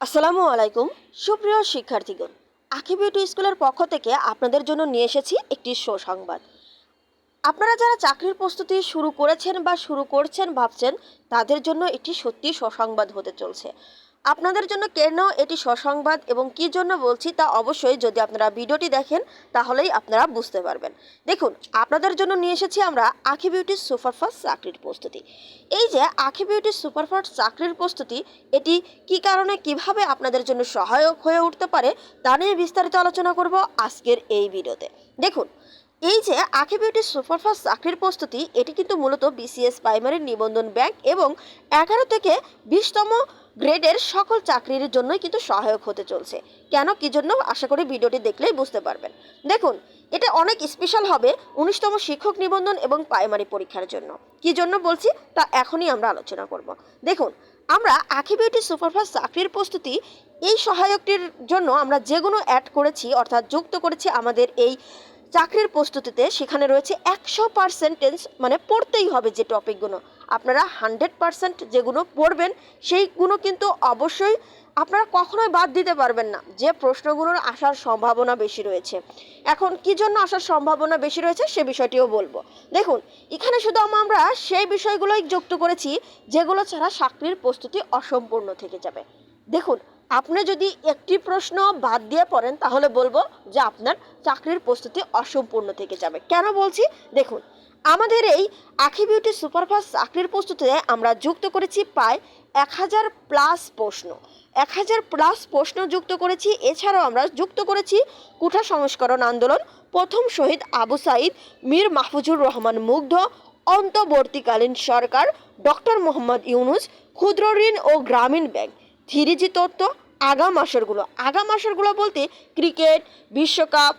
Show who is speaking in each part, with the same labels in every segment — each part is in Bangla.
Speaker 1: আসসালামু আলাইকুম, সুপ্রিয় শিক্ষার্থীগণ। আখি বিউটি স্কুলের পক্ষ থেকে আপনাদের জন্য নিয়ে এসেছি একটি সুসংবাদ। আপনারা যারা চাকরির প্রস্তুতি শুরু করেছেন বা শুরু করছেন ভাবছেন, তাদের জন্য এটি সত্যি সুসংবাদ হতে চলছে। আপনাদের জন্য কেন এটি সসংবাদ এবং কি জন্য বলছি তা অবশ্যই যদি আপনারা ভিডিওটি দেখেন, তাহলেই আপনারা বুঝতে পারবেন। দেখুন, আপনাদের জন্য নিয়ে এসেছি আমরা আখি বিউটি সুপারফাস্ট চাকরির প্রস্তুতি। এই যে আখি বিউটি সুপারফাস্ট চাকরির প্রস্তুতি, এটি কি কারণে, কীভাবে আপনাদের জন্য সহায়ক হয়ে উঠতে পারে, তা নিয়ে বিস্তারিত আলোচনা করব আজকের এই ভিডিওতে। দেখুন এই যে আখি বিউটি সুপারফাস্ট চাকরির প্রস্তুতি, এটি কিন্তু মূলত বিসিএস প্রাইমারি নিবন্ধন ব্যাংক এবং এগারো থেকে বিশতম গ্রেডের সকল চাকরির জন্যই কিন্তু সহায়ক হতে চলছে। কেন, কি জন্য? আশা করি ভিডিওটি দেখলেই বুঝতে পারবেন। দেখুন, এটা অনেক স্পেশাল হবে উনিশতম শিক্ষক নিবন্ধন এবং প্রাইমারি পরীক্ষার জন্য। কি জন্য বলছি? তা এখনই আমরা আলোচনা করব। দেখুন, আমরা আখি বিউটি সুপারফাস্ট চাকরির প্রস্তুতি, এই সহায়কটির জন্য আমরা যেগুলো অ্যাড করেছি, অর্থাৎ যুক্ত করেছি আমাদের এই চাকরির প্রস্তুতিতে সেখানে রয়েছে একশো পার্সেন্টেজ মানে পড়তেই হবে যে টপিকগুলো আপনারা হান্ড্রেড পার্সেন্ট যেগুলো পড়বেন, সেইগুলো কিন্তু অবশ্যই আপনারা কখনোই বাদ দিতে পারবেন না। যে প্রশ্নগুলোর আসার সম্ভাবনা বেশি রয়েছে। এখন কি জন্য আসার সম্ভাবনা বেশি রয়েছে সে বিষয়টিও বলব। দেখুন, এখানে শুধু আমরা সেই বিষয়গুলোই যুক্ত করেছি, যেগুলো ছাড়া চাকরির প্রস্তুতি অসম্পূর্ণ থেকে যাবে। দেখুন, আপনি যদি একটি প্রশ্ন বাদ দিয়ে পড়েন, তাহলে বলব যে আপনার চাকরির প্রস্তুতি অসম্পূর্ণ থেকে যাবে। কেন বলছি? দেখুন, আমাদের এই আখি বিউটি সুপারফাস্ট চাকরির প্রস্তুতিতে আমরা যুক্ত করেছি প্রায় এক হাজার প্লাস প্রশ্ন। এক হাজার প্লাস প্রশ্ন যুক্ত করেছি, এছাড়াও আমরা যুক্ত করেছি কুঠা সংস্করণ আন্দোলন, প্রথম শহীদ আবু সাইদ, মীর মাহফুজুর রহমান মুগ্ধ, অন্তর্বর্তীকালীন সরকার ডক্টর মোহাম্মদ ইউনুস, ক্ষুদ্র ঋণ ও গ্রামীণ ব্যাংক। থ্রিজি তত্ত্ব আগাম আসরগুলো। আগাম আসরগুলো বলতে ক্রিকেট, বিশ্বকাপ,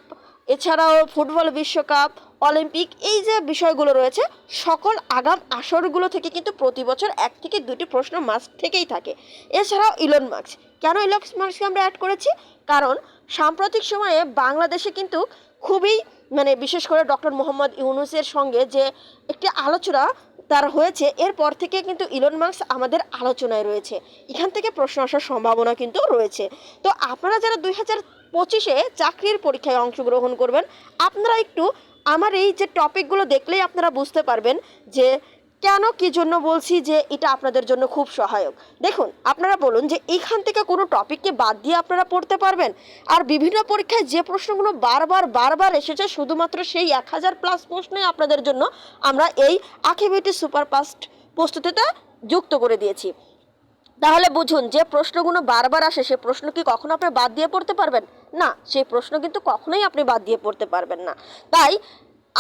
Speaker 1: এছাড়াও ফুটবল, বিশ্বকাপ, অলিম্পিক, এই যে বিষয়গুলো রয়েছে, সকল আগাম আসরগুলো থেকে কিন্তু প্রতি বছর এক থেকে দুটি প্রশ্ন মাস্ক থেকেই থাকে। এছাড়াও ইলন মার্কস কেন ইলন মার্কসকে আমরা অ্যাড করেছি? কারণ সাম্প্রতিক সময়ে বাংলাদেশে কিন্তু খুবই মানে বিশেষ করে ডক্টর মোহাম্মদ ইউনুসের সঙ্গে যে একটি আলোচনা তার হয়েছে, এরপর থেকে কিন্তু ইলন মার্কস আমাদের আলোচনায় রয়েছে। এখান থেকে প্রশ্ন আসার সম্ভাবনা কিন্তু রয়েছে। তো আপনারা যারা দুই হাজার পঁচিশে চাকরির পরীক্ষায় অংশগ্রহণ করবেন, আপনারা একটু আমার এই যে টপিকগুলো দেখলেই আপনারা বুঝতে পারবেন যে কেন কি জন্য বলছি যে এটা আপনাদের জন্য খুব সহায়ক? দেখুন, আপনারা বলুন যে এইখান থেকে কোনো টপিককে বাদ দিয়ে আপনারা পড়তে পারবেন? আর বিভিন্ন পরীক্ষায় যে প্রশ্নগুলো বারবার বারবার এসেছে, শুধুমাত্র সেই এক হাজার প্লাস প্রশ্নে আপনাদের জন্য আমরা এই আখিবিটি সুপারফাস্ট প্রস্তুতিটা যুক্ত করে দিয়েছি। তাহলে বুঝুন, যে প্রশ্নগুলো বারবার আসে, সে প্রশ্ন কি কখনো আপনি বাদ দিয়ে পড়তে পারবেন? না, সেই প্রশ্ন কিন্তু কখনোই আপনি বাদ দিয়ে পড়তে পারবেন না। তাই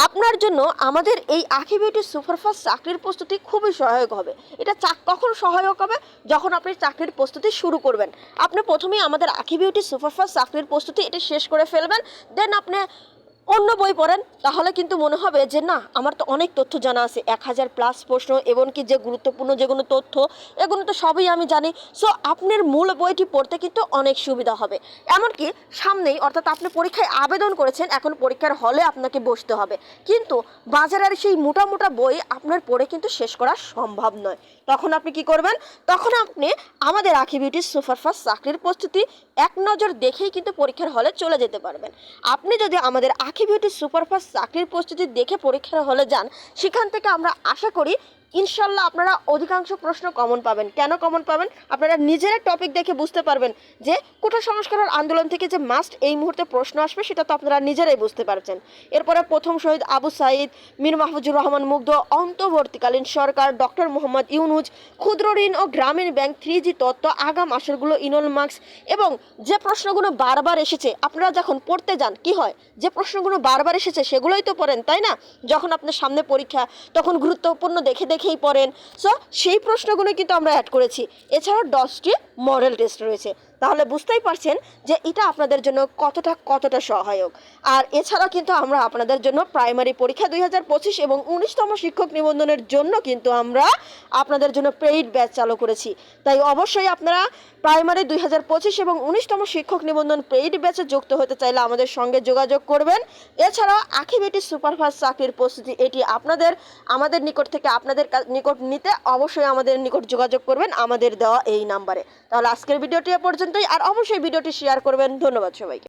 Speaker 1: আপনার জন্য আমাদের এই আখি বিউটি সুপারফাস্ট চাকরির প্রস্তুতি খুবই সহায়ক হবে। এটা চাক কখন সহায়ক হবে? যখন আপনি চাকরির প্রস্তুতি শুরু করবেন। আপনি প্রথমেই আমাদের আখি বিউটি সুপারফাস্ট চাকরির প্রস্তুতি এটা শেষ করে ফেলবেন। দেন আপনি অন্য বই পড়েন, তাহলে কিন্তু মনে হবে যে না, আমার তো অনেক তথ্য জানা আছে, এক হাজার প্লাস প্রশ্ন, এমনকি যে গুরুত্বপূর্ণ যেগুলো তথ্য, এগুলো তো সবই আমি জানি। সো আপনার মূল বইটি পড়তে কিন্তু অনেক সুবিধা হবে। এমনকি সামনেই, অর্থাৎ আপনি পরীক্ষায় আবেদন করেছেন, এখন পরীক্ষার হলে আপনাকে বসতে হবে। কিন্তু বাজারের সেই মোটা মোটা বই আপনার পড়ে কিন্তু শেষ করা সম্ভব নয়। তখন আপনি কি করবেন? তখন আপনি আমাদের আখি বিউটি সুপারফাস্ট চাকরির প্রস্তুতি এক নজর দেখেই কিন্তু পরীক্ষার হলে চলে যেতে পারবেন। আপনি যদি আমাদের আখি বিউটি সুপারফাস্ট চাকরির প্রস্তুতি দেখে পরীক্ষার হলে যান। সেখান থেকে আমরা আশা করি ইনশাল্লাহ আপনারা অধিকাংশ প্রশ্ন কমন পাবেন। কেন কমন পাবেন? আপনারা নিজেরা টপিক দেখে বুঝতে পারবেন যে কোটা সংস্কারের আন্দোলন থেকে যে মাস্ট এই মুহূর্তে প্রশ্ন আসবে, সেটা তো আপনারা নিজেরাই বুঝতে পারছেন। এরপরে প্রথম শহীদ আবু সাইদ, মীর মাহফুজুর রহমান মুগ্ধ, অন্তর্বর্তীকালীন সরকার ডক্টর মোহাম্মদ ইউনুজ ক্ষুদ্র ঋণ ও গ্রামীণ ব্যাংক থ্রি জি তত্ত্ব আগাম আসরগুলো ইনল মার্কস এবং যে প্রশ্নগুলো বারবার এসেছে, আপনারা যখন পড়তে যান, কি হয়? যে প্রশ্নগুলো বারবার এসেছে, সেগুলোই তো পড়েন, তাই না? যখন আপনার সামনে পরীক্ষা, তখন গুরুত্বপূর্ণ দেখে দেখেই পড়েন। সো সেই প্রশ্নগুলো কিন্তু আমরা অ্যাড করেছি। এছাড়াও দশটি মডেল টেস্ট রয়েছে। তাহলে বুঝতেই পারছেন যে এটা আপনাদের জন্য কতটা কতটা সহায়ক। আর এছাড়া কিন্তু আমরা আপনাদের জন্য প্রাইমারি পরীক্ষা দুই হাজার পঁচিশ এবং উনিশতম শিক্ষক নিবন্ধনের জন্য কিন্তু আমরা আপনাদের জন্য পেইড ব্যাচ চালু করেছি। তাই অবশ্যই আপনারা প্রাইমারি দুই হাজার পঁচিশ এবং উনিশতম শিক্ষক নিবন্ধন পেইড ব্যাচে যুক্ত হতে চাইলে আমাদের সঙ্গে যোগাযোগ করবেন। এছাড়াও আখিবেটি সুপারফাস্ট চাকরির প্রস্তুতি, এটি আপনাদের, আমাদের নিকট থেকে আপনাদের নিকট নিতে অবশ্যই আমাদের নিকট যোগাযোগ করবেন আমাদের দেওয়া এই নাম্বারে। তাহলে আজকের ভিডিওটি এ পর্যন্তই, আর অবশ্যই ভিডিওটি শেয়ার করবেন। ধন্যবাদ সবাইকে।